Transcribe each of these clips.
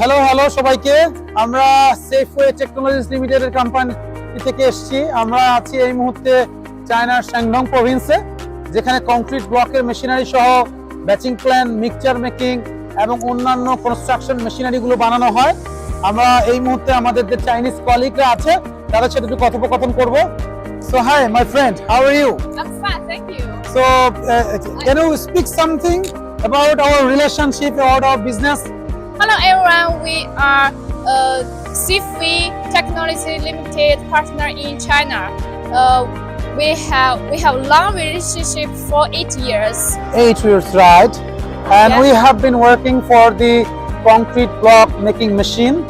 Hello hello সবাইকে। আমরা Safeway technologies লিমিটেডের কোম্পানি থেকে এসেছি। আমরা আছি এই মুহূর্তে চায়নার স্যাংডং প্রভিন্সে যেখানে কংক্রিট ব্লকের মেশিনারি সহ ব্যাচিং প্ল্যান মিক্সচার মেকিং এবং অন্যান্য কনস্ট্রাকশন মেশিনারিগুলো বানানো হয়। আমরা এই মুহূর্তে আমাদের যে চাইনিজ কলিগরা আছে তাদের সাথে একটু কথোপকথন করব। So hi my friend how are you I'm fine, thank you. So, uh, can you speak something about our relationship, about our business? Hello everyone, we are uh, Sifwi Technology Limited partner in China. Uh, we have we have long relationship for eight years. Eight years, right? And Yeah. we have been working for the concrete block making machine.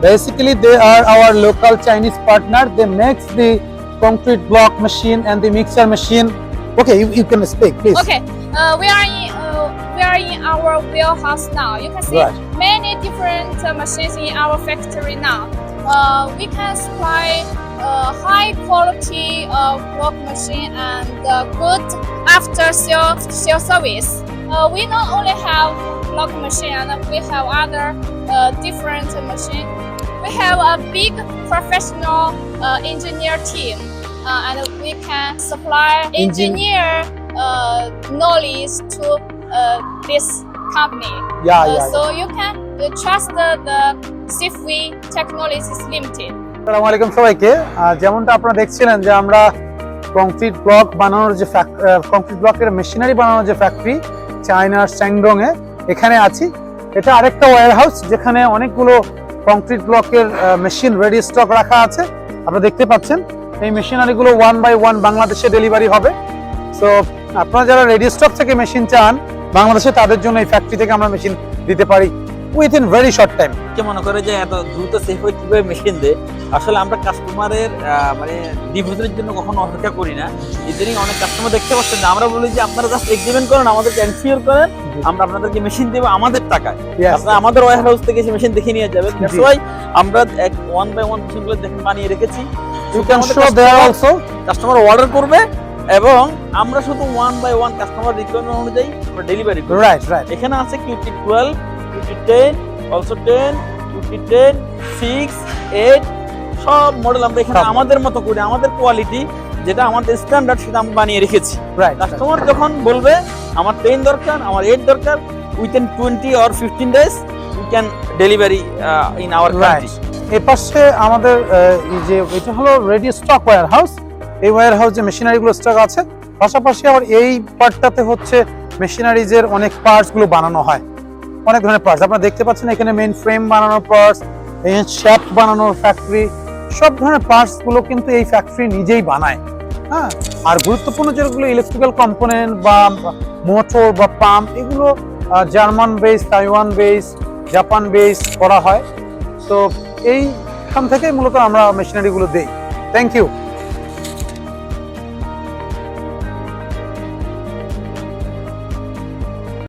Basically, they are our local Chinese partner. They make the concrete block machine and the mixer machine. Okay, you, you can speak, please. Okay, uh, we are our warehouse now. You can see Right. many different uh, machines in our factory now. Uh, we can supply uh, high quality uh, block machine and uh, good after sale sale service. Uh, we not only have block machine, and we have other uh, different machine. We have a big professional uh, engineer team, uh, and we can supply engineer uh, knowledge to this company. Yeah, Uh, yeah. so yeah. you can uh, trust the, the Safeway Technologies Limited. আসসালামু আলাইকুম সবাইকে যেমনটা আপনারা দেখছিলেন যে আমরা concrete block বানানোর যে কংক্রিট ব্লকের মেশিনারি বানানোর যে ফ্যাক্টরি চায়নার স্যাংডং এ এখানে আছি এটা আরেকটা ওয়্যার হাউস যেখানে অনেকগুলো কংক্রিট ব্লকের মেশিন রেডি স্টক রাখা আছে আপনারা দেখতে পাচ্ছেন এই মেশিনারিগুলো ওয়ান বাই ওয়ান বাংলাদেশে ডেলিভারি হবে সো আপনারা যারা রেডি স্টক থেকে মেশিন চান বাংলাদেশে তাদের জন্য এই ফ্যাক্টরি থেকে আমরা মেশিন দিতে পারি within very short time কে মনে করে যে এত দ্রুত সেফ হয়ে কীভাবে মেশিন দেয়? আসলে আমরা কাস্টমারের মানে ডিভোর্সের জন্য কখনো অপেক্ষা করি না। ইদানিং অনেক কাস্টমার দেখতে পাচ্ছেন যে আমরা বলি যে আপনারা জাস্ট এগ্রিমেন্ট করেন আমাদেরকে এনসিওর করেন আমরা আপনাদেরকে মেশিন দেবো আমাদের টাকায়। আপনারা আমাদের ওয়ার হাউস থেকে এসে মেশিন দেখে নিয়ে যাবেন। জি। সবাই আমরা এক ওয়ান বাই ওয়ান মেশিনগুলো দেখে বানিয়ে রেখেছি। কাস্টমার অর্ডার করবে এবং আমরা শুধু one by one customer requirement অনুযায়ী আমরা ডেলিভারি করি। রাইট রাইট এখানে আছে QT twelve QT ten also ten QT ten six eight সব মডেল আমরা এখানে আমাদের মতো করে আমাদের কোয়ালিটি যেটা আমাদের স্ট্যান্ডার্ড সেটা আমরা বানিয়ে রেখেছি। রাইট কাস্টমার যখন বলবে আমার টেন দরকার আমার এইট দরকার within twenty or fifteen days we can delivery in our right এর পাশে আমাদের এই যে এটা হলো রেডি স্টক ওয়্যার হাউস এই ওয়্যার হাউসে মেশিনারিগুলো স্টক আছে। পাশাপাশি আবার এই পার্টটাতে হচ্ছে মেশিনারিজের অনেক পার্টসগুলো বানানো হয়। অনেক ধরনের পার্টস আপনারা দেখতে পাচ্ছেন এখানে মেইন ফ্রেম বানানোর পার্টস শ্যাফট বানানোর ফ্যাক্টরি সব ধরনের পার্টসগুলো কিন্তু এই ফ্যাক্টরি নিজেই বানায়। হ্যাঁ? আর গুরুত্বপূর্ণ যেগুলো ইলেকট্রিক্যাল কম্পোনেন্ট বা মোটর বা পাম্প এগুলো German base Taiwan base Japan base করা হয়। তো এইখান থেকে মূলত আমরা মেশিনারিগুলো দেই। Thank you